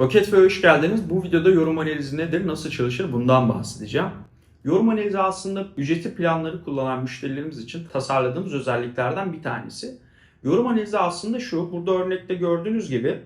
Roket ve hoş geldiniz. Bu videoda yorum analizi nedir, nasıl çalışır bundan bahsedeceğim. Yorum analizi aslında ücretli planları kullanan müşterilerimiz için tasarladığımız özelliklerden bir tanesi. Yorum analizi aslında şu, burada örnekte gördüğünüz gibi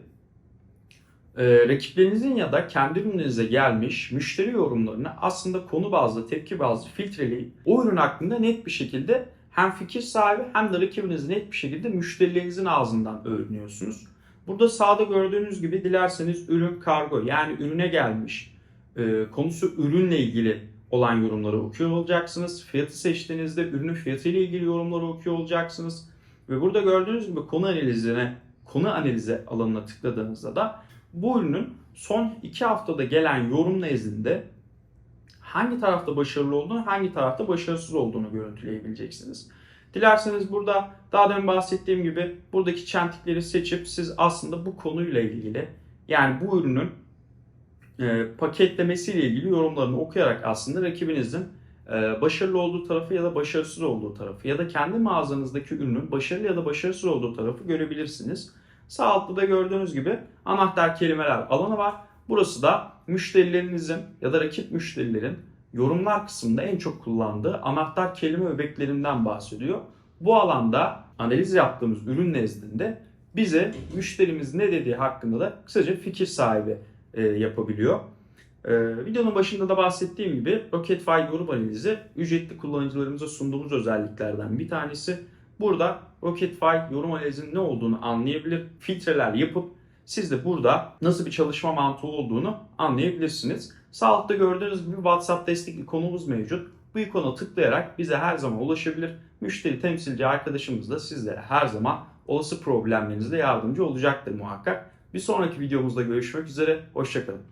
e, rakiplerinizin ya da kendi ürünlerinize gelmiş müşteri yorumlarını aslında konu bazlı, tepki bazlı filtreleyip o ürün hakkında net bir şekilde hem fikir sahibi hem de rakibinizi net bir şekilde müşterilerinizin ağzından öğreniyorsunuz. Burada sağda gördüğünüz gibi dilerseniz ürün kargo yani ürüne gelmiş e, konusu ürünle ilgili olan yorumları okuyor olacaksınız. Fiyatı seçtiğinizde ürünün fiyatı ile ilgili yorumları okuyor olacaksınız. Ve burada gördüğünüz gibi konu analizine, konu analize alanına tıkladığınızda da bu ürünün son 2 haftada gelen yorum nezdinde hangi tarafta başarılı olduğunu, hangi tarafta başarısız olduğunu görüntüleyebileceksiniz. Dilerseniz burada daha demin bahsettiğim gibi buradaki çentikleri seçip siz aslında bu konuyla ilgili yani bu ürünün e, paketlemesiyle ilgili yorumlarını okuyarak aslında rakibinizin e, başarılı olduğu tarafı ya da başarısız olduğu tarafı ya da kendi mağazanızdaki ürünün başarılı ya da başarısız olduğu tarafı görebilirsiniz. Sağ altta da gördüğünüz gibi anahtar kelimeler alanı var. Burası da müşterilerinizin ya da rakip müşterilerin yorumlar kısmında en çok kullandığı anahtar kelime öbeklerinden bahsediyor. Bu alanda analiz yaptığımız ürün nezdinde bize müşterimiz ne dediği hakkında da kısaca fikir sahibi e, yapabiliyor. E, videonun başında da bahsettiğim gibi Rocketfile yorum analizi ücretli kullanıcılarımıza sunduğumuz özelliklerden bir tanesi. Burada Rocketfile yorum analizinin ne olduğunu anlayabilir, filtreler yapıp siz de burada nasıl bir çalışma mantığı olduğunu anlayabilirsiniz. Sağ altta gördüğünüz gibi WhatsApp destek ikonumuz mevcut. Bu ikona tıklayarak bize her zaman ulaşabilir. Müşteri temsilci arkadaşımız da sizlere her zaman olası problemlerinizde yardımcı olacaktır muhakkak. Bir sonraki videomuzda görüşmek üzere. Hoşçakalın.